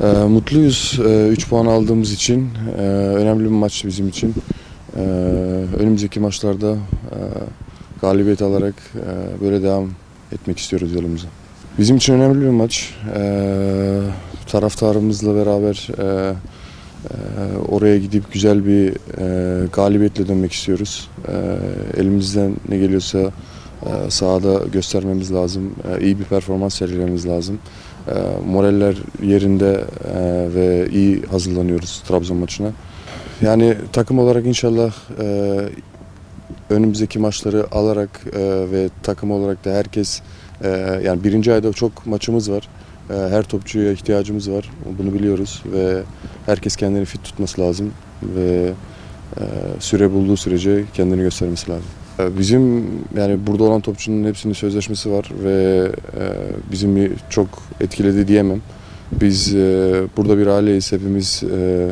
Ee, mutluyuz 3 puan aldığımız için. Ee, önemli bir maç bizim için. Ee, önümüzdeki maçlarda e, galibiyet alarak e, böyle devam etmek istiyoruz yolumuza. Bizim için önemli bir maç. Ee, taraftarımızla beraber e, e, oraya gidip güzel bir e, galibiyetle dönmek istiyoruz. Ee, elimizden ne geliyorsa e, sahada göstermemiz lazım. E, iyi bir performans sergilememiz lazım. E, moraller yerinde e, ve iyi hazırlanıyoruz Trabzon maçına. Yani takım olarak inşallah e, önümüzdeki maçları alarak ve takım olarak da herkes yani birinci ayda çok maçımız var. Her topçuya ihtiyacımız var. Bunu biliyoruz ve herkes kendini fit tutması lazım ve süre bulduğu sürece kendini göstermesi lazım. E, Bizim yani burada olan topçunun hepsinin sözleşmesi var ve e, bizim bir çok etkiledi diyemem. Biz e, burada bir aileyiz. Hepimiz e,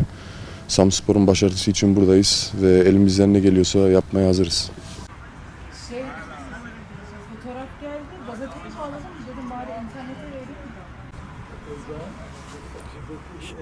Samspor'un başarısı için buradayız ve elimizden ne geliyorsa yapmaya hazırız. Şey, fotoğraf geldi, gazeteci bağladım dedim bari internete vereyim de. şey,